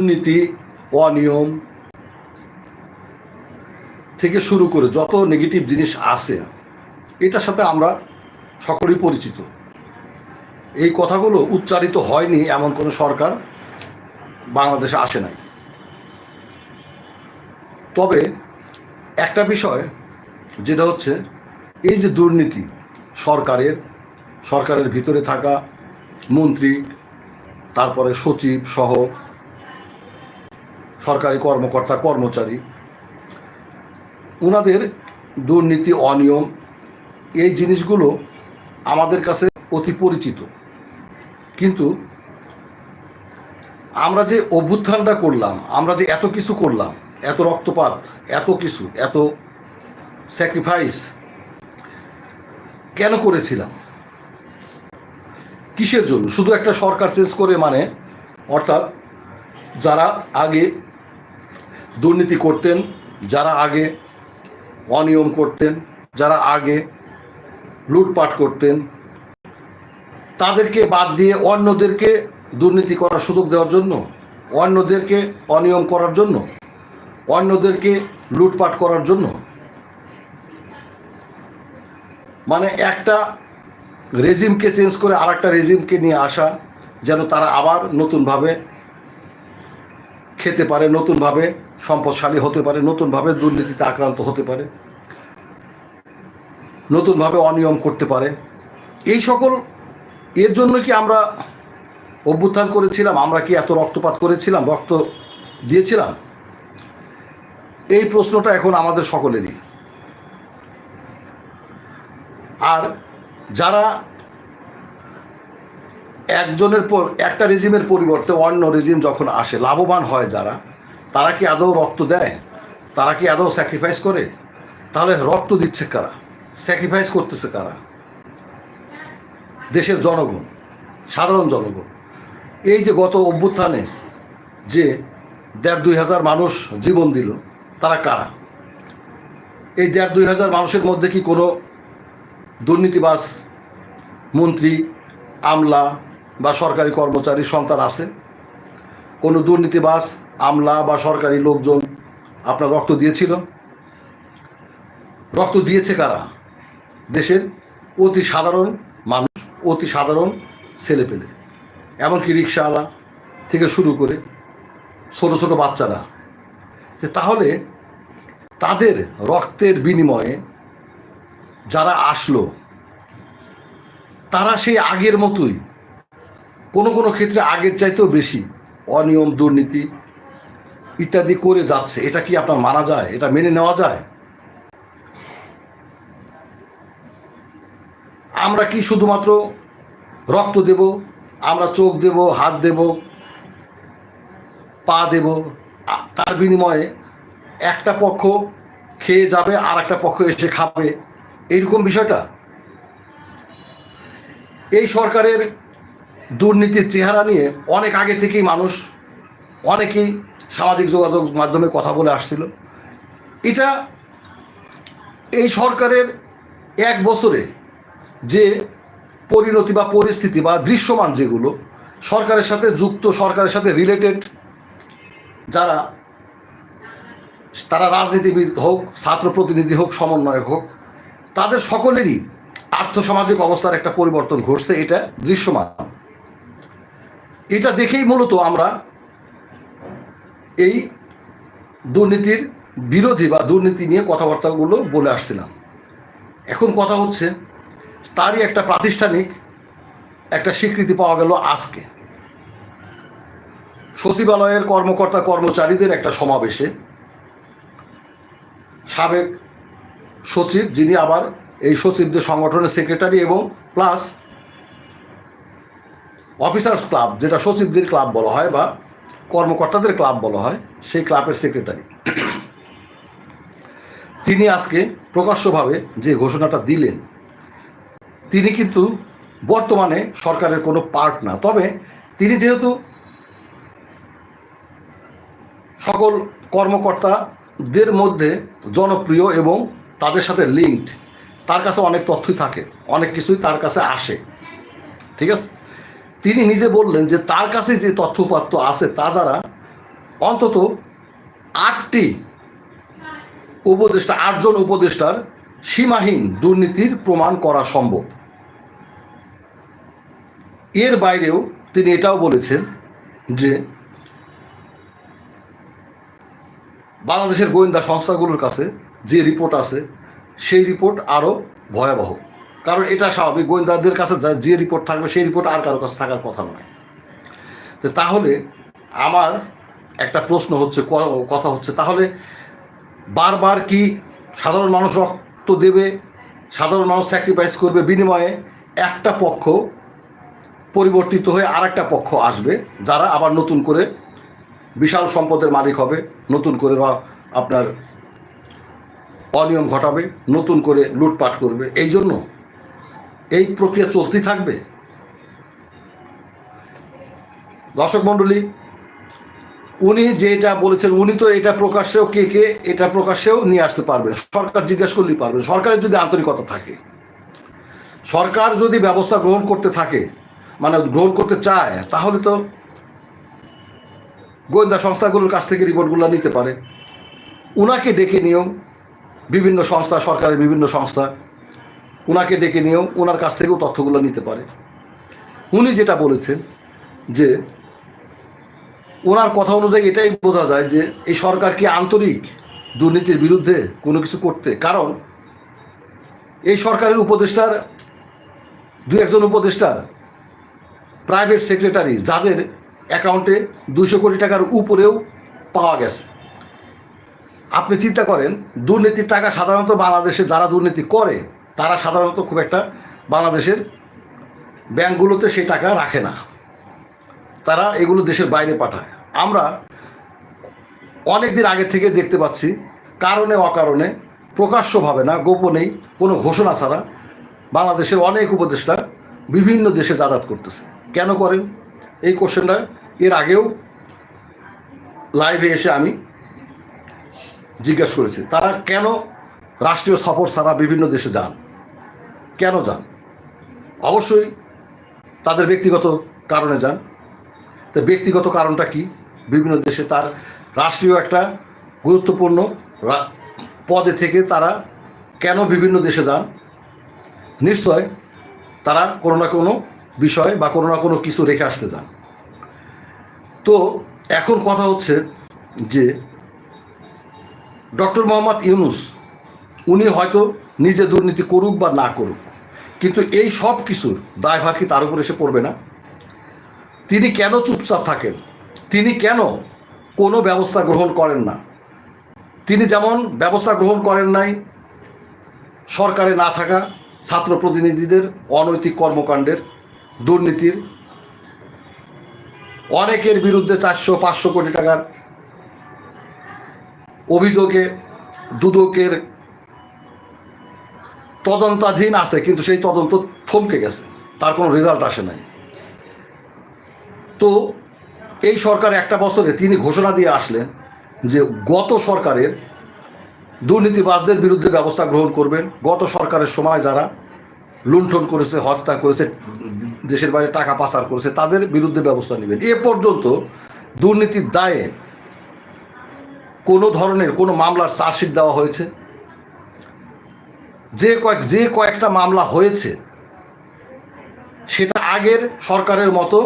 দুর্নীতি, অনিয়ম থেকে শুরু করে যত নেগেটিভ জিনিস আছে, এটার সাথে আমরা সকলেই পরিচিত। এই কথাগুলো উচ্চারিত হয়নি এমন কোনো সরকার বাংলাদেশে আসে নাই। তবে একটা বিষয় যেটা হচ্ছে, এই যে দুর্নীতি সরকারের সরকারের ভিতরে থাকা মন্ত্রী, তারপরে সচিব সহ সরকারি কর্মকর্তা, কর্মচারী। ওনাদের দুর্নীতি, অনিয়ম, এই জিনিসগুলো আমাদের কাছে অতি পরিচিত। কিন্তু আমরা যে অভ্যুত্থানটা করলাম, আমরা যে এত কিছু করলাম, এত রক্তপাত, এত কিছু, এত স্যাক্রিফাইস কেন করেছিলাম? কিসের জন্য? শুধু একটা সরকার চেঞ্জ করে মানে? অর্থাৎ যারা আগে দুর্নীতি করতেন, যারা আগে অনিয়ম করতেন, যারা আগে লুটপাট করতেন, তাদেরকে বাদ দিয়ে অন্যদেরকে দুর্নীতি করার সুযোগ দেওয়ার জন্য, অন্যদেরকে অনিয়ম করার জন্য, অন্যদেরকে লুটপাট করার জন্য। মানে একটা রেজিমকে চেঞ্জ করে আর একটা রেজিমকে নিয়ে আসা, যেন তারা আবার নতুনভাবে খেতে পারে, নতুনভাবে সম্পদশালী হতে পারে, নতুনভাবে দুর্নীতিতে আক্রান্ত হতে পারে, নতুনভাবে অনিয়ম করতে পারে। এই সকল, এর জন্য কি আমরা অভ্যুত্থান করেছিলাম? আমরা কি এত রক্তপাত করেছিলাম? রক্ত দিয়েছিলাম? এই প্রশ্নটা এখন আমাদের সকলেরই। আর যারা একজনের পর, একটা রেজিমের পরিবর্তে অন্য রেজিম যখন আসে, লাভবান হয় যারা তারা কি আদৌ রক্ত দেয়? তারা কি আদৌ স্যাক্রিফাইস করে? তাহলে রক্ত দিচ্ছে কারা? স্যাক্রিফাইস করতেছে কারা? দেশের জনগণ, সাধারণ জনগণ। এই যে গত অভ্যুত্থানে যে দেড় দুই হাজার মানুষ জীবন দিল, তারা কারা? এই দেড় দুই হাজার মানুষের মধ্যে কি কোনো দুর্নীতিবাস মন্ত্রী, আমলা বা সরকারি কর্মচারী সন্তান আছে? কোনো দুর্নীতিবাজ আমলা বা সরকারি লোকজন আপনার রক্ত দিয়েছিল? রক্ত দিয়েছে কারা? দেশের অতি সাধারণ মানুষ, অতি সাধারণ ছেলেপেলে এমনকি রিক্সাওয়ালা থেকে শুরু করে ছোট ছোট বাচ্চারা। তাহলে তাদের রক্তের বিনিময়ে যারা আসলো, তারা সেই আগের মতোই কোনো কোনো ক্ষেত্রে আগের চাইতেও বেশি অনিয়ম, দুর্নীতি ইত্যাদি করে যাচ্ছে, এটা কি আপনার মানা যায়? এটা মেনে নেওয়া যায়? আমরা কি শুধুমাত্র রক্ত দেব? আমরা চোখ দেব, হাত দেব, পা দেব? তার বিনিময়ে একটা পক্ষ খেয়ে যাবে, আর একটা পক্ষ এসে খাবে। এইরকম বিষয়টা? এই সরকারের দুর্নীতির চেহারা নিয়ে অনেক আগে থেকেই মানুষ অনেকেই সামাজিক যোগাযোগ মাধ্যমে কথা বলে আসছিল। এটা এই সরকারের এক বছরে যে পরিণতি বা পরিস্থিতি বা দৃশ্যমান যেগুলো, সরকারের সাথে যুক্ত, সরকারের সাথে রিলেটেড যারা, তারা রাজনীতিবিদ হোক, ছাত্র প্রতিনিধি হোক, সমন্বয়ক হোক, তাদের সকলেরই আর্থসামাজিক অবস্থার একটা পরিবর্তন ঘটছে, এটা দৃশ্যমান। এটা দেখেই মূলত আমরা এই দুর্নীতির বিরোধী বা দুর্নীতি নিয়ে কথাবার্তাগুলো বলে আসছিলাম। এখন কথা হচ্ছে, তারই একটা প্রাতিষ্ঠানিক একটা স্বীকৃতি পাওয়া গেল আজকে। সচিবালয়ের কর্মকর্তা কর্মচারীদের একটা সমাবেশে সাবেক সচিব, যিনি আবার এই সচিবদের সংগঠনের সেক্রেটারি এবং প্লাস অফিসার্স ক্লাব, যেটা সচিবদের ক্লাব বলা হয় বা কর্মকর্তাদের ক্লাব বলা হয়, সেই ক্লাবের সেক্রেটারি। তিনি আজকে প্রকাশ্যভাবে যে ঘোষণাটা দিলেন, তিনি কিন্তু বর্তমানে সরকারের কোনো পার্ট না। তবে তিনি যেহেতু সকল কর্মকর্তাদের মধ্যে জনপ্রিয় এবং তাদের সাথে লিঙ্কড তার কাছে অনেক তথ্যই থাকে, অনেক কিছুই তার কাছে আসে। ঠিক আছে? তিনি নিজে বললেন যে তার কাছে যে তথ্যপাত্র আছে তা দ্বারা অন্তত আটটি উপদেষ্টা, আটজন উপদেষ্টার সীমাহীন দুর্নীতির প্রমাণ করা সম্ভব। এর বাইরেও তিনি এটাও বলেছেন যে বাংলাদেশের গোয়েন্দা সংস্থাগুলোর কাছে যে রিপোর্ট আছে, সেই রিপোর্ট আরও ভয়াবহ। কারণ এটা স্বাভাবিক, গোয়েন্দাদের কাছে যা- যে রিপোর্ট থাকবে সেই রিপোর্ট আর কারও কাছে থাকার কথা নয়। তো তাহলে আমার একটা প্রশ্ন হচ্ছে কথা হচ্ছে, তাহলে বারবার কি সাধারণ মানুষ রক্ত দেবে, সাধারণ মানুষ স্যাক্রিফাইস করবে বিনিময়ে একটা পক্ষ পরিবর্তিত হয়ে আর একটা পক্ষ আসবে, যারা আবার নতুন করে বিশাল সম্পদের মালিক হবে, নতুন করে আপনার অনিয়ম ঘটাবে, নতুন করে লুটপাট করবে এই জন্য এই প্রক্রিয়া চলতেই থাকবে? দর্শক মণ্ডলী, উনি যেটা বলেছেন, উনি তো এটা প্রকাশ্যেও কে কে, এটা প্রকাশ্যেও নিয়ে আসতে পারবেন। সরকার জিজ্ঞেস করলেই পারবেন। সরকারের যদি আন্তরিকতা থাকে, সরকার যদি ব্যবস্থা গ্রহণ করতে থাকে মানে গ্রহণ করতে চায়, তাহলে তো গোয়েন্দা সংস্থাগুলোর কাছ থেকে রিপোর্টগুলো নিতে পারে। উনাকে ডেকে নিয়েও বিভিন্ন সংস্থা, সরকারের বিভিন্ন সংস্থা উনাকে ডেকে নিয়েও ওনার কাছ থেকেও তথ্যগুলো নিতে পারে। উনি যেটা বলেছেন যে ওনার কথা অনুযায়ী এটাই বোঝা যায় যে এই সরকার কি আন্তরিক দুর্নীতির বিরুদ্ধে কোনো কিছু করতে? কারণ এই সরকারের উপদেষ্টার, দু একজন উপদেষ্টার প্রাইভেট সেক্রেটারি যাদের অ্যাকাউন্টে দুশো কোটি টাকার উপরেও পাওয়া গেছে। আপনি চিন্তা করেন, দুর্নীতির টাকা সাধারণত বাংলাদেশে যারা দুর্নীতি করে তারা সাধারণত খুব একটা বাংলাদেশের ব্যাংকগুলোতে সেই টাকা রাখে না। তারা এগুলো দেশের বাইরে পাঠায়। আমরা অনেক দিন আগে থেকে দেখতে পাচ্ছি, কারণে অকারণে, প্রকাশ্যভাবে না, গোপনেই কোনো ঘোষণা ছাড়া বাংলাদেশের অনেক উপদেষ্টা বিভিন্ন দেশে যাতায়াত করতেছে। কেন করেন? এই কোশ্চেনটা এর আগেও লাইভে এসে আমি জিজ্ঞাসা করেছি। তারা কেন রাষ্ট্রীয় সফর ছাড়া বিভিন্ন দেশে যান? কেন যান? অবশ্যই তাদের ব্যক্তিগত কারণে যান। তো ব্যক্তিগত কারণটা কি? বিভিন্ন দেশে তার রাষ্ট্রীয় একটা গুরুত্বপূর্ণ পদে থেকে তারা কেন বিভিন্ন দেশে যান? নিশ্চয় তারা কোনো না কোনো বিষয় বা কোনো না কোনো কিছু রেখে আসতে যান। তো এখন কথা হচ্ছে যে ডক্টর মোহাম্মদ ইউনুস, উনি হয়তো নিজে দুর্নীতি করুক বা না করুক কিন্তু এই সব কিছুর দায়ভার কি তার উপর এসে পড়বে না? তিনি কেন চুপচাপ থাকেন? তিনি কেন কোনো ব্যবস্থা গ্রহণ করেন না? তিনি যেমন ব্যবস্থা গ্রহণ করেন নাই, সরকারে না থাকা ছাত্র প্রতিনিধিদের, অনৈতিক কর্মকাণ্ডের, দুর্নীতির। অনেকের বিরুদ্ধে চারশো, পাঁচশো কোটি টাকার অভিযোগে দুদকের তদন্তাধীন আছে, কিন্তু সেই তদন্ত থমকে গেছে। তার কোনো রেজাল্ট আসে নাই। তো এই সরকার একটা বছরে তিনি ঘোষণা দিয়ে আসলেন যে গত সরকারের দুর্নীতিবাজদের বিরুদ্ধে ব্যবস্থা গ্রহণ করবেন। গত সরকারের সময় যারা লুণ্ঠন করেছে, হত্যা করেছে, দেশের বাইরে টাকা পাচার করেছে, তাদের বিরুদ্ধে ব্যবস্থা নেবেন। এ পর্যন্ত দুর্নীতির দায়ে কোনো ধরনের কোনো মামলার চার্জশিট দেওয়া হয়েছে। যে কয়েক যে কয়েকটা মামলা হয়েছে, সেটা আগের সরকারের মতো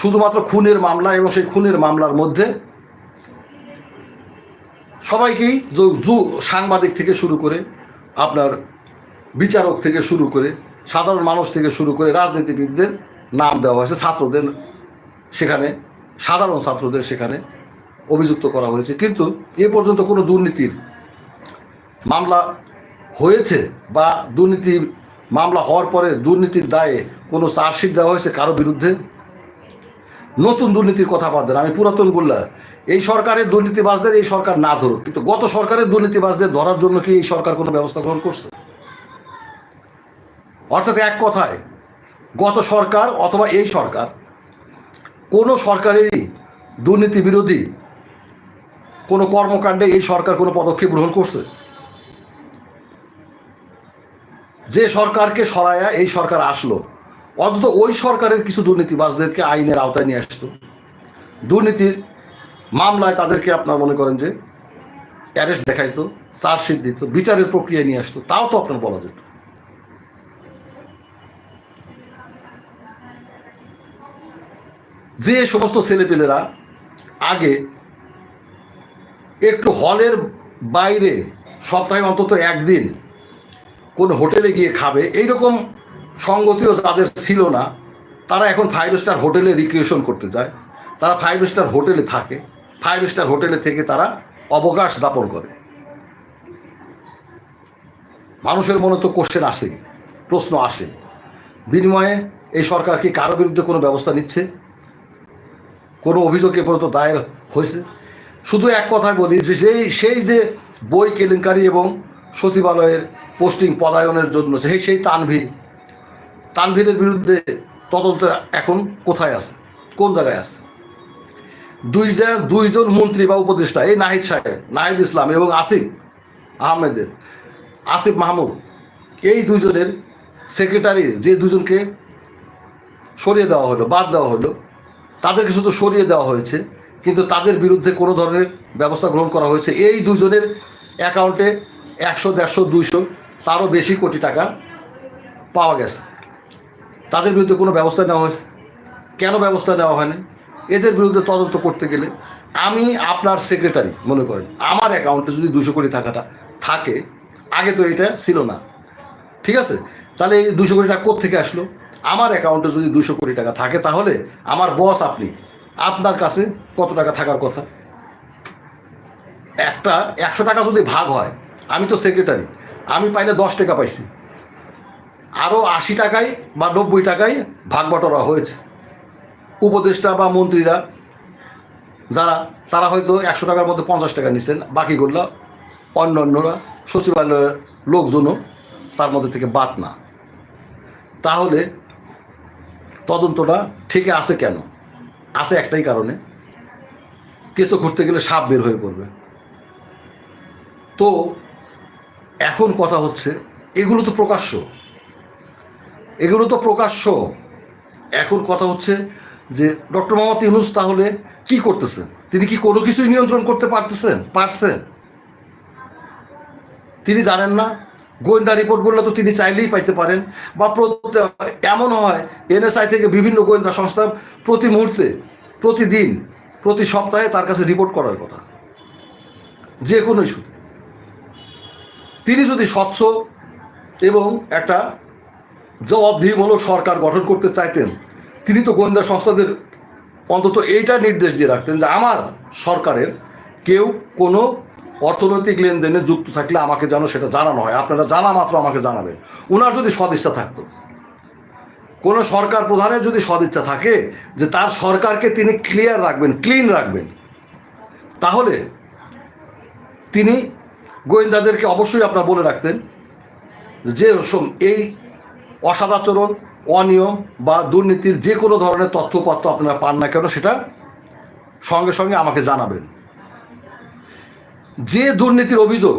শুধুমাত্র খুনের মামলা এবং সেই খুনের মামলার মধ্যে সবাইকেই সাংবাদিক থেকে শুরু করে, আপনার বিচারক থেকে শুরু করে, সাধারণ মানুষ থেকে শুরু করে রাজনীতিবিদদের নাম দেওয়া হয়েছে, ছাত্রদের সেখানে, সাধারণ ছাত্রদের সেখানে অভিযুক্ত করা হয়েছে। কিন্তু এ পর্যন্ত কোনো দুর্নীতির মামলা হয়েছে বা দুর্নীতি মামলা হওয়ার পরে দুর্নীতির দায়ে কোনো চার্জশিট দেওয়া হয়েছে কারও বিরুদ্ধে? নতুন দুর্নীতির কথা বাদ দেন। আমি পুরাতন বললাম, এই সরকারের দুর্নীতিবাজদের এই সরকার না ধরুক, কিন্তু গত সরকারের দুর্নীতিবাজদের ধরার জন্য কি এই সরকার কোনো ব্যবস্থা গ্রহণ করছে? অর্থাৎ এক কথায়, গত সরকার অথবা এই সরকার, কোনো সরকারেরই দুর্নীতি বিরোধী কোনো কর্মকাণ্ডে এই সরকার কোনো পদক্ষেপ গ্রহণ করছে? যে সরকারকে সরায়া এই সরকার আসলো, অন্তত ওই সরকারের কিছু দুর্নীতিবাজদেরকে আইনের আওতায় নিয়ে আসতো। দুর্নীতির মামলায় তাদেরকে আপনার মনে করেন যে অ্যারেস্ট দেখাইতো, চার্জশিট দিত, বিচারের প্রক্রিয়া নিয়ে আসতো, তাও তো আপনার বলা যেত। যে সমস্ত ছেলেপেলেরা আগে একটু হলের বাইরে সপ্তাহে অন্তত একদিন কোন হোটেলে গিয়ে খাবে, এইরকম সঙ্গতিও যাদের ছিল না। তারা এখন ফাইভ স্টার হোটেলে রিক্রিয়েশন করতে যায়। তারা ফাইভ স্টার হোটেলে থাকে। ফাইভ স্টার হোটেলে থেকে তারা অবকাশ যাপন করে। মানুষের মনে তো কোশ্চেন আসে প্রশ্ন আসে বিনিময়ে এই সরকার কি কারও বিরুদ্ধে কোনো ব্যবস্থা নিচ্ছে? কোনো অভিযোগ এ পর্যন্ত দায়ের হয়েছে? শুধু এক কথায় বলি যে সেই সেই যে বই কেলেঙ্কারি এবং সচিবালয়ের পোস্টিং পদায়নের জন্য, সেই সেই তানভীর। তানভীরের বিরুদ্ধে তদন্ত এখন কোথায় আছে? কোন জায়গায় আছে? দুইজন দুইজন মন্ত্রী বা উপদেষ্টা, এই নাহিদ সাহেব, নাহিদ ইসলাম এবং আসিফ আহমেদের, আসিফ মাহমুদ, এই দুজনের সেক্রেটারি যে দুজনকে সরিয়ে দেওয়া হলো, বাদ দেওয়া হলো, তাদেরকে শুধু সরিয়ে দেওয়া হয়েছে, কিন্তু তাদের বিরুদ্ধে কোনো ধরনের ব্যবস্থা গ্রহণ করা হয়েছে। এই দুজনের অ্যাকাউন্টে একশো, দেড়শো, দুইশো তারও বেশি কোটি টাকা পাওয়া গেছে। তাদের বিরুদ্ধে কোনো ব্যবস্থা নেওয়া হয়েছে? কেন ব্যবস্থা নেওয়া হয়নি? এদের বিরুদ্ধে তদন্ত করতে গেলে আমি আপনার সেক্রেটারি মনে করেন, আমার অ্যাকাউন্টে যদি দুশো কোটি টাকাটা থাকে, আগে তো এটা ছিল না। ঠিক আছে? তাহলে এই দুশো কোটি টাকা কোথেকে আসলো? আমার অ্যাকাউন্টে যদি দুশো কোটি টাকা থাকে তাহলে আমার বস আপনি, আপনার কাছে কত টাকা থাকার কথা? একটা একশো টাকা যদি ভাগ হয়, আমি তো সেক্রেটারি আমি পাইলে দশ টাকা পাইছি। আরও আশি টাকায় বা নব্বই টাকায় ভাগ বটরা হয়েছে। উপদেষ্টা বা মন্ত্রীরা, যারা, তারা হয়তো একশো টাকার মধ্যে পঞ্চাশ টাকা নিচ্ছেন বাকিগুলো অন্য অন্যরা সচিবালয়ের লোকজনও তার মধ্যে থেকে বাদ না। তাহলে তদন্তটা ঠিকই আছে কেন? আছে একটাই কারণে। কেঁচো ঘুরতে গেলে সাপ বের হয়ে পড়বে। তো এখন কথা হচ্ছে, এগুলো তো প্রকাশ্য। এগুলো তো প্রকাশ্য। এখন কথা হচ্ছে যে ডক্টর মোহাম্মদ ইউনুস তাহলে কি করতেছেন? তিনি কি কোনো কিছুই নিয়ন্ত্রণ করতে পারতেছেন? পারছেন? তিনি জানেন না? গোয়েন্দা রিপোর্টগুলো তো তিনি চাইলেই পাইতে পারেন। বা এমন হয়, এনএসআই থেকে বিভিন্ন গোয়েন্দা সংস্থা প্রতি মুহূর্তে, প্রতিদিন, প্রতি সপ্তাহে তার কাছে রিপোর্ট করার কথা। যে কোনো ইস্যুতে। তিনি যদি স্বচ্ছ এবং একটা জবাবদিহিমূলক সরকার গঠন করতে চাইতেন, তিনি তো গোয়েন্দা সংস্থাদের অন্তত এইটা নির্দেশ দিয়ে রাখতেন যে আমার সরকারের কেউ কোনো অর্থনৈতিক লেনদেনে যুক্ত থাকলে আমাকে যেন সেটা জানানো হয়। আপনারা জানা মাত্র আমাকে জানাবেন। ওনার যদি সদিচ্ছা থাকতো। কোনো সরকার প্রধানের যদি সদিচ্ছা থাকে যে তার সরকারকে তিনি ক্লিয়ার রাখবেন ক্লিন রাখবেন, তাহলে তিনি গোয়েন্দাদেরকে অবশ্যই আপনারা বলে রাখতেন যে এই অসদাচরণ, অনিয়ম বা দুর্নীতির যে কোনো ধরনের তথ্যপত্র আপনারা পান না কেন সেটা সঙ্গে সঙ্গে আমাকে জানাবেন। যে দুর্নীতির অভিযোগ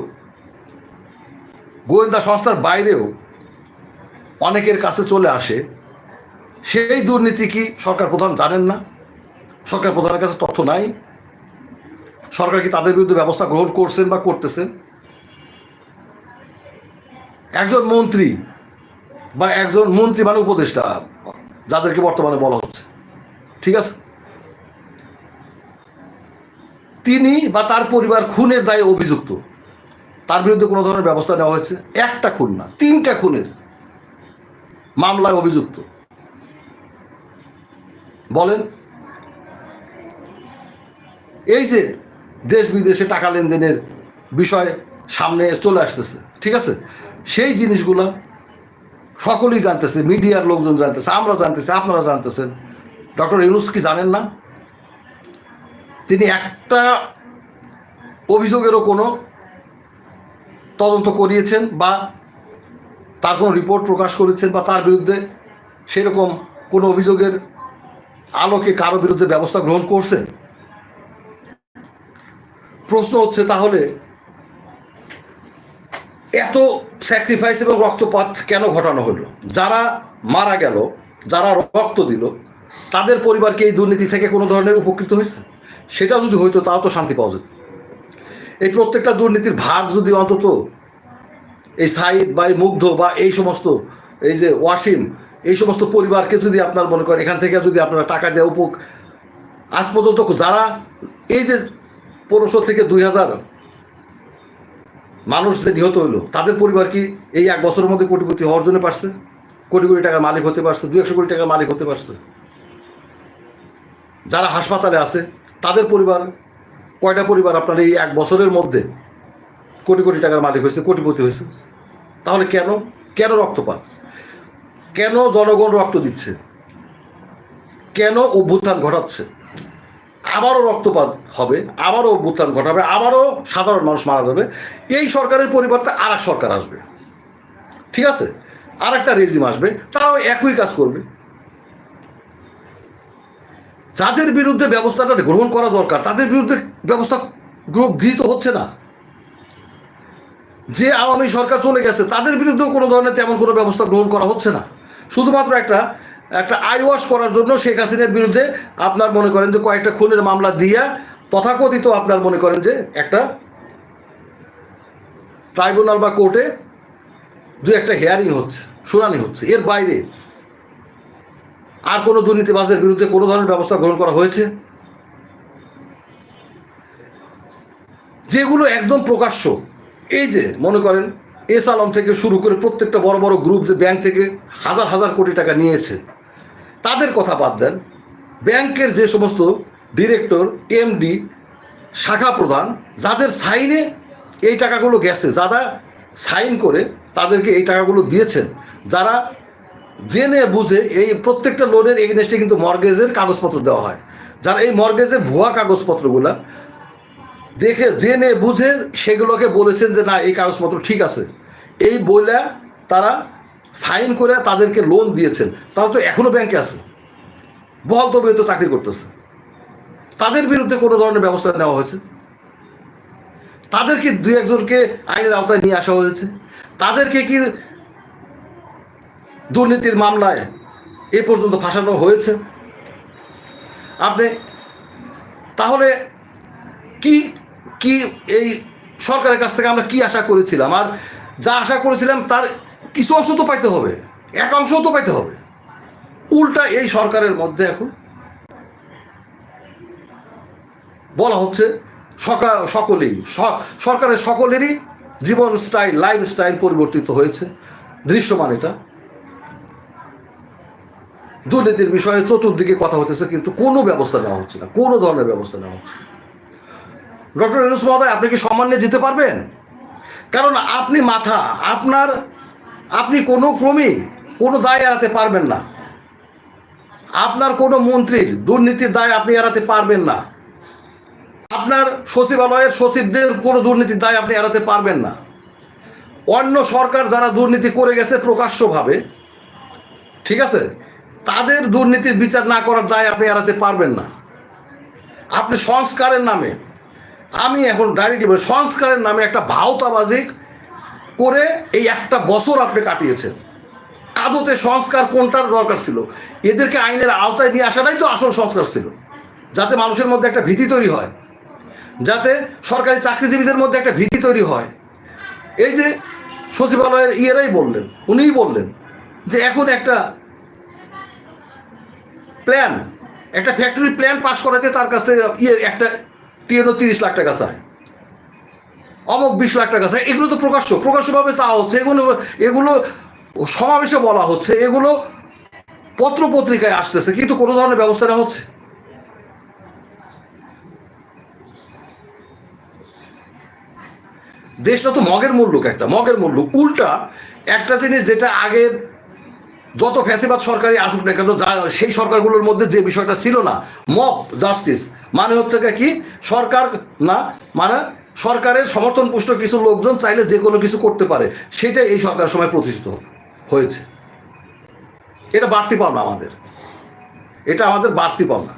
গোয়েন্দা সংস্থার বাইরেও অনেকের কাছে চলে আসে, সেই দুর্নীতি কি সরকার প্রধান জানেন না? সরকার প্রধানের কাছে তথ্য নাই? সরকার কি তাদের বিরুদ্ধে ব্যবস্থা গ্রহণ করছেন বা করতেছেন? একজন মন্ত্রী বা একজন মন্ত্রী মানে উপদেষ্টা, যাদেরকে বর্তমানে বলা হচ্ছে। ঠিক আছে? তিনি বা তার পরিবার খুনের দায়ে অভিযুক্ত। তার বিরুদ্ধে কোনো ধরনের ব্যবস্থা নেওয়া হয়েছে? একটা খুন না, তিনটা খুনের মামলায় অভিযুক্ত। বলেন, এই যে দেশ বিদেশে টাকা লেনদেনের বিষয় সামনে চলে আসতেছে, ঠিক আছে? সেই জিনিসগুলো সকলেই জানতেছে, মিডিয়ার লোকজন জানতেছে, আমরা জানতেছি, আপনারা জানতেছেন। ডক্টর ইউনুস কি জানেন না? তিনি একটা অভিযোগেরও কোনো তদন্ত করিয়েছেন বা তার কোনো রিপোর্ট প্রকাশ করেছেন বা তার বিরুদ্ধে সেরকম কোনো অভিযোগের আলোকে কারও বিরুদ্ধে ব্যবস্থা গ্রহণ করছেন প্রশ্ন হচ্ছে তাহলে এত স্যাক্রিফাইস এবং রক্তপাত কেন ঘটানো হলো? যারা মারা গেল, যারা রক্ত দিল, তাদের পরিবারকে এই দুর্নীতি থেকে কোনো ধরনের উপকৃত হয়েছে? সেটা যদি হইতো, তাও তো শান্তি পাওয়া যেত। এই প্রত্যেকটা দুর্নীতির ভাগ যদি অন্তত এই সাইদ বা এই মুগ্ধ বা এই সমস্ত, এই যে ওয়াসিম, এই সমস্ত পরিবারকে যদি আপনার মনে করেন, এখান থেকে যদি আপনারা টাকা দেওয়া উপক আজ পর্যন্ত যারা এই যে পনেরোশো থেকে দুই হাজার মানুষ যে নিহত হইল, তাদের পরিবার কি এই এক বছরের মধ্যে কোটিপতি হওয়ার জন্য পারছে? কোটি কোটি টাকার মালিক হতে পারছে দু একশো কোটি টাকার মালিক হতে পারছে। যারা হাসপাতালে আছে, তাদের পরিবার, কয়টা পরিবার আপনার এই এক বছরের মধ্যে কোটি কোটি টাকার মালিক হয়েছে, কোটিপতি হয়েছে? তাহলে কেন? কেন রক্তপাত? কেন জনগণ রক্ত দিচ্ছে? কেন অভ্যুত্থান ঘটাচ্ছে? আবারও রক্তপাত হবে, আবারও অভ্যুত্থান ঘটাবে, আবারও সাধারণ মানুষ মারা যাবে। এই সরকারের পরিবর্তে আর সরকার আসবে। ঠিক আছে? আর একটা রেজিম আসবে, তারাও একই কাজ করবে। যাদের বিরুদ্ধে ব্যবস্থাটা গ্রহণ করা দরকার, তাদের বিরুদ্ধে ব্যবস্থা গৃহীত হচ্ছে না। যে আওয়ামী সরকার চলে গেছে, তাদের বিরুদ্ধেও কোনো ধরনের তেমন কোনো ব্যবস্থা গ্রহণ করা হচ্ছে না। শুধুমাত্র একটা একটা আই ওয়াশ করার জন্য শেখ হাসিনার বিরুদ্ধে আপনার মনে করেন যে কয়েকটা খুনের মামলা দিয়া তথাকথিত আপনার মনে করেন যে একটা ট্রাইব্যুনাল বা কোর্টে দু একটা হেয়ারিং হচ্ছে, শুনানি হচ্ছে। এর বাইরে আর কোনো দুর্নীতিবাজের বিরুদ্ধে কোনো ধরনের ব্যবস্থা গ্রহণ করা হয়েছে? যেগুলো একদম প্রকাশ্য। এই যে মনে করেন এস আলম থেকে শুরু করে প্রত্যেকটা বড় বড় গ্রুপ যে ব্যাংক থেকে হাজার হাজার কোটি টাকা নিয়েছে। তাদের কথা বাদ দেন। ব্যাংকের যে সমস্ত ডিরেক্টর এমডি শাখা প্রধান, যাদের সাইনে এই টাকাগুলো গেছে, যারা সাইন করে তাদেরকে এই টাকাগুলো দিয়েছেন, যারা জেনে বুঝে এই প্রত্যেকটা লোনের এগেনস্টে কিন্তু মর্গেজের কাগজপত্র দেওয়া হয়। যারা এই মর্গেজের ভুয়া কাগজপত্রগুলো দেখে, জেনে বুঝে সেগুলোকে বলেছেন যে, না, এই কাগজপত্র ঠিক আছে। এই বলে তারা সাইন করে তাদেরকে লোন দিয়েছেন, তারা তো এখনও ব্যাংকে আছে। বহল তবে তো চাকরি করতেছে। তাদের বিরুদ্ধে কোনো ধরনের ব্যবস্থা নেওয়া হয়েছে? তাদেরকে দুই একজনকে আইনের আওতায় নিয়ে আসা হয়েছে। তাদেরকে কি দুর্নীতির মামলায় এ পর্যন্ত ফাঁসানো হয়েছে? আপনি তাহলে কি কি এই সরকারের কাছ থেকে আমরা কি আশা করেছিলাম? আর যা আশা করেছিলাম তার কিছু অংশ তো পাইতে হবে, এক অংশও তো পাইতে হবে। উল্টা এই সরকারের মধ্যে এখন বলা হচ্ছে সকা, সকলেই সরকারের সকলেরই জীবন স্টাইল, লাইফ স্টাইল পরিবর্তিত হয়েছে, দৃশ্যমান এটা। দুর্নীতির বিষয়ে চতুর্দিকে কথা হতেছে কিন্তু কোনো ব্যবস্থা নেওয়া হচ্ছে না, কোনো ধরনের ব্যবস্থা নেওয়া হচ্ছে ডক্টর ইউনুস মহোদয়, আপনি কি সম্মান নিয়ে যেতে পারবেন? কারণ আপনি মাথা, আপনার আপনি কোনো কোনো দায় এড়াতে পারবেন না। আপনার কোনো মন্ত্রীর দুর্নীতির দায় আপনি এড়াতে পারবেন না। আপনার সচিবালয়ের সচিবদের কোনো দুর্নীতির দায় আপনি এড়াতে পারবেন না। অন্য সরকার যারা দুর্নীতি করে গেছে প্রকাশ্যভাবে, ঠিক আছে? তাদের দুর্নীতির বিচার না করার দায় আপনি এড়াতে পারবেন না। আপনি সংস্কারের নামে, আমি এখন ডাইরেক্টলি সংস্কারের নামে একটা ভাওতাবাজি করে এই একটা বছর আপনি কাটিয়েছেন। আদতে সংস্কার কোনটার দরকার ছিল? এদেরকে আইনের আওতায় নিয়ে আসাটাই তো আসল সংস্কার ছিল। যাতে মানুষের মধ্যে একটা ভীতি তৈরি হয়। যাতে সরকারি চাকরিজীবীদের মধ্যে একটা ভীতি তৈরি হয়। এই যে সচিবালয়ের ইয়েরাই বললেন, উনিই বললেন যে এখন একটা প্ল্যান একটা ফ্যাক্টরি প্ল্যান পাস করাতে তার কাছ ইয়ে একটা টিএনও তিরিশ লাখ টাকা চায়। অমুক বিশ একটা চায় এগুলো তো প্রকাশ্য, প্রকাশ্যভাবে চাওয়া হচ্ছে, এগুলো এগুলো সমাবেশে বলা হচ্ছে, এগুলো পত্র পত্রিকায় আসতেছে, কিন্তু কোনো ধরনের ব্যবস্থা নেওয়া হচ্ছে? দেশটা তো মগের মুল্লুক একটা, মগের মুল্লুক উল্টা একটা জিনিস যেটা আগের যত ফ্যাসিবাদ সরকারই আসুক না কেন, যা- সেই সরকারগুলোর মধ্যে যে বিষয়টা ছিল না, মব জাস্টিস মানে হচ্ছে কি? সরকার না মানে সরকারের সমর্থন পুষ্ট কিছু লোকজন চাইলে যে কোনো কিছু করতে পারে, সেটাই এই সরকারের সময় প্রতিষ্ঠিত হয়েছে। এটা বাড়তি পাওনা আমাদের। এটা আমাদের বাড়তি পাওনা।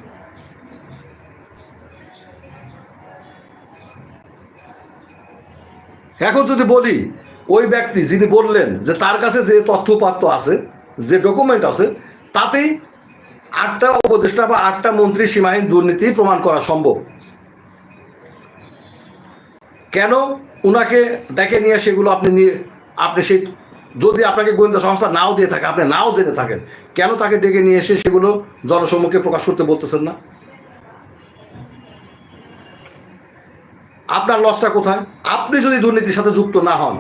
এখন যদি বলি, ওই ব্যক্তি যিনি বললেন যে তার কাছে যে তথ্যপাত্র আছে, যে ডকুমেন্ট আছে, তাতেই আটটা উপদেষ্টা বা আটটা মন্ত্রী সীমাহীন দুর্নীতি প্রমাণ করা সম্ভব। কেন উনাকে ডেকে নিয়ে সেগুলো আপনি নিয়ে আপনি সেই যদি আপনাকে গোয়েন্দা সংস্থা নাও দিয়ে থাকে, আপনি নাও জেনে থাকেন, কেন তাকে ডেকে নিয়ে এসে সেগুলো জনসম্মুখে প্রকাশ করতে বলতেছেন না? আপনার লসটা কোথায়? আপনি যদি দুর্নীতির সাথে যুক্ত না হন,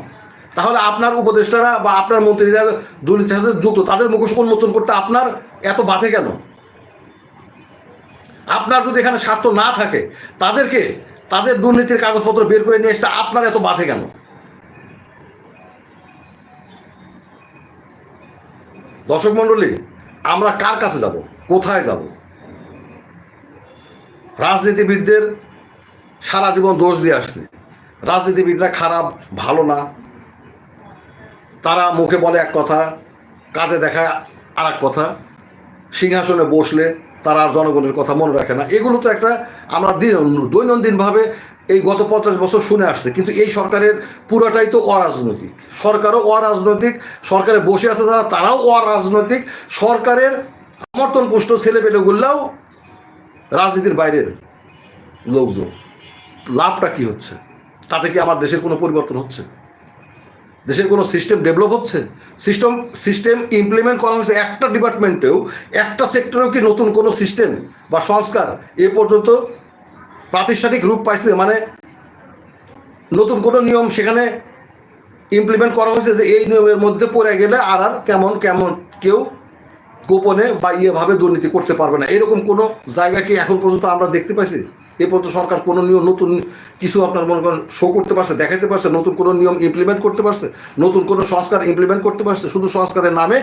তাহলে আপনার উপদেষ্টারা বা আপনার মন্ত্রীরা দুর্নীতির সাথে যুক্ত, তাদের মুখোশ উন্মোচন করতে আপনার এত বাধে কেন? আপনার যদি এখানে স্বার্থ না থাকে, তাদেরকে তাদের দুর্নীতির কাগজপত্র বের করে নিয়ে আসতে আপনার এত বাধে কেন? দর্শক মণ্ডলী, আমরা কার কাছে যাব? কোথায় যাব? রাজনীতিবিদদের সারা জীবন দোষ দিয়ে আসছে। রাজনীতিবিদরা খারাপ, ভালো না। তারা মুখে বলে এক কথা, কাজে দেখায় আর এক কথা। সিংহাসনে বসলে তারা আর জনগণের কথা মনে রাখে না। এগুলো তো একটা আমরা দিন দৈনন্দিনভাবে এই গত পঞ্চাশ বছর শুনে আসছে। কিন্তু এই সরকারের পুরোটাই তো অরাজনৈতিক। সরকারও অরাজনৈতিক, সরকারে বসে আছে যারা, তারাও অরাজনৈতিক। সরকারের সমর্থন পুষ্ট ছেলেপেলেগুলোও রাজনীতির বাইরের লোকজন। লাভটা কি হচ্ছে? তাতে কি আমার দেশের কোনো পরিবর্তন হচ্ছে? দেশের কোনো সিস্টেম ডেভেলপ হচ্ছে? সিস্টেম সিস্টেম ইমপ্লিমেন্ট করা হয়েছে একটা ডিপার্টমেন্টেও একটা সেক্টরেও কি নতুন কোনো সিস্টেম বা সংস্কার এ পর্যন্ত প্রাতিষ্ঠানিক রূপ পাইছে? মানে নতুন কোনো নিয়ম সেখানে ইমপ্লিমেন্ট করা হয়েছে যে এই নিয়মের মধ্যে পড়ে গেলে আর আর কেমন কেমন কেউ গোপনে বা ইয়েভাবে দুর্নীতি করতে পারবে না। এরকম কোনো জায়গা কি এখন পর্যন্ত আমরা দেখতে পাইছি? এ পর্যন্ত সরকার কোনো নিয়ম, নতুন কিছু আপনার মনে করেন শো করতে পারছে দেখাতে পারছে, নতুন কোনো নিয়ম ইমপ্লিমেন্ট করতে পারছে, নতুন কোনো সংস্কার ইমপ্লিমেন্ট করতে পারছে, শুধু সংস্কারের নামে,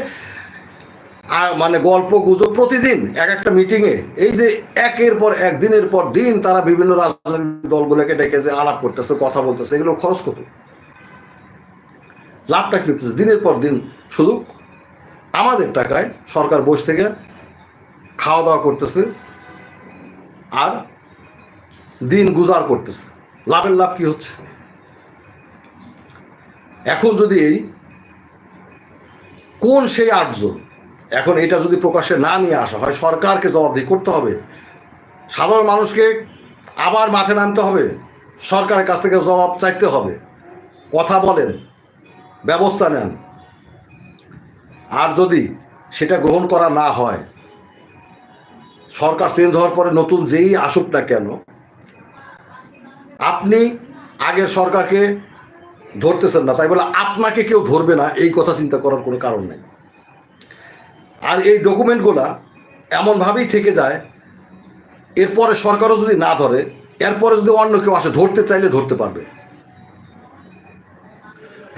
আর মানে গল্প গুজব প্রতিদিন, এক একটা মিটিংয়ে এই যে একের পর এক, দিনের পর দিন তারা বিভিন্ন রাজনৈতিক দলগুলোকে ডেকে যে আলাপ করতেছে, কথা বলতেছে, এগুলো খরচ কত? লাভটা কি হতেছে দিনের পর দিন শুধু আমাদের টাকায় সরকার বসে থেকে খাওয়া দাওয়া করতেছে, আর দিন গুজার করতেছে। লাভের লাভ কি হচ্ছে? এখন যদি কোন সেই আটজন, এখন এটা যদি প্রকাশে না নিয়ে আসা হয়, সরকারকে জবাবদিহি করতে হবে। সাধারণ মানুষকে আবার মাঠে নামতে হবে। সরকারের কাছ থেকে জবাব চাইতে হবে। কথা বলেন, ব্যবস্থা নেন। আর যদি সেটা গ্রহণ করা না হয়, সরকার চেঞ্জ হওয়ার পরে নতুন যেই আসুক না কেন আপনি আগের সরকারকে ধরতেছেন না। তাই বলে আপনাকে কেউ ধরবে না, এই কথা চিন্তা করার কোনো কারণ নেই। আর এই ডকুমেন্টগুলা এমনভাবেই থেকে যায়, এরপরে সরকারও যদি না ধরে, এরপরে যদি অন্য কেউ আসে, ধরতে চাইলে ধরতে পারবে।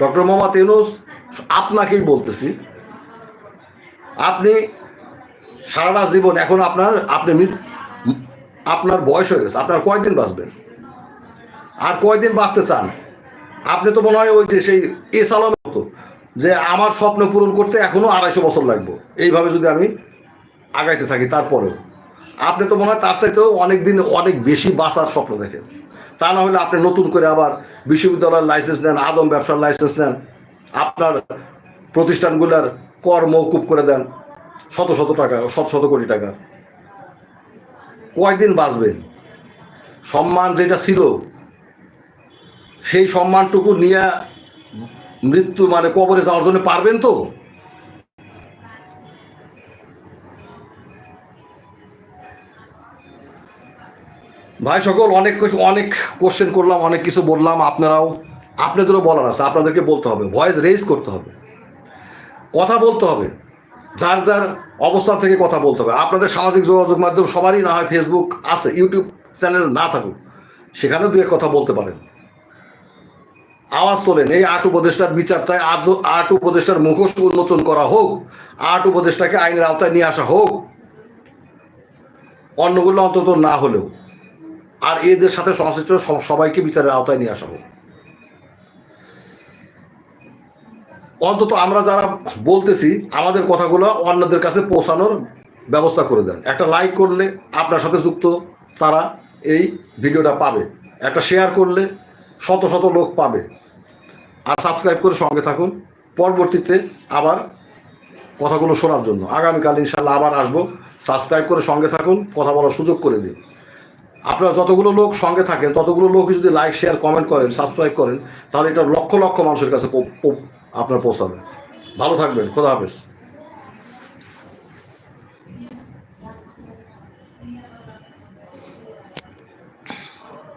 ডক্টর মোহাম্মদ ইউনুস, আপনাকেই বলতেছি, আপনি সারাটা জীবন এখন আপনার, আপনি আপনার বয়স হয়ে গেছে, আপনার কয়দিন বাঁচবেন? আর কয়দিন বাঁচতে চান? আপনি তো মনে হয় ওই যে সেই এ সালামের মতো, যে আমার স্বপ্ন পূরণ করতে এখনও আড়াইশো বছর লাগবে। এইভাবে যদি আমি আগাইতে থাকি তারপরেও। আপনি তো মনে হয় তার চাইতেও অনেক দিন অনেক বেশি বাঁচার স্বপ্ন দেখেন। তা না হলে আপনি নতুন করে আবার বিশ্ববিদ্যালয়ের লাইসেন্স নেন, আদম ব্যবসার লাইসেন্স নেন, আপনার প্রতিষ্ঠানগুলোর কর মৌকুব করে দেন, শত শত টাকা, শত শত কোটি টাকা। কয়দিন বাঁচবেন? সম্মান যেটা ছিল সেই সম্মানটুকু নিয়ে মৃত্যু মানে কবরে যাওয়ার জন্য পারবেন তো? ভাই সকল, অনেক অনেক কোশ্চেন করলাম, অনেক কিছু বললাম আপনারাও। আপনাদেরও বলার আছে, আপনাদেরকে বলতে হবে। ভয়েস রেজ করতে হবে। কথা বলতে হবে। যার যার অবস্থান থেকে কথা বলতে হবে। আপনাদের সামাজিক যোগাযোগ মাধ্যম সবারই না হয় ফেসবুক আছে ইউটিউব চ্যানেল না থাকুক, সেখানেও দু এক কথা বলতে পারেন। আওয়াজ তোলেন, এই আট উপদেষ্টার বিচার আদ- আট উপদেষ্টার মুখোশ উন্মোচন করা হোক, আট উপদেষ্টাকে আইনের আওতায় নিয়ে আসা হোক অন্যগুলো অন্তত না হলেও, আর এদের সাথে সংশ্লিষ্ট সবাইকে বিচারের আওতায় নিয়ে আসা হোক। অন্তত আমরা যারা বলতেছি, আমাদের কথাগুলো অন্যদের কাছে পৌঁছানোর ব্যবস্থা করে দেন। একটা লাইক করলে আপনার সাথে যুক্ত তারা এই ভিডিওটা পাবে। একটা শেয়ার করলে শত শত লোক পাবে। আর সাবস্ক্রাইব করে সঙ্গে থাকুন। পরবর্তীতে আবার কথাগুলো শোনার জন্য। আগামীকাল ইনশাল্লাহ আবার আসব। সাবস্ক্রাইব করে সঙ্গে থাকুন। কথা বলার সুযোগ করে দিন। আপনারা যতগুলো লোক সঙ্গে থাকেন, ততগুলো লোক যদি লাইক শেয়ার কমেন্ট করেন সাবস্ক্রাইব করেন, তাহলে এটা লক্ষ লক্ষ মানুষের কাছে আপনার পৌঁছাবে। ভালো থাকবেন। খোদা হাফেজ।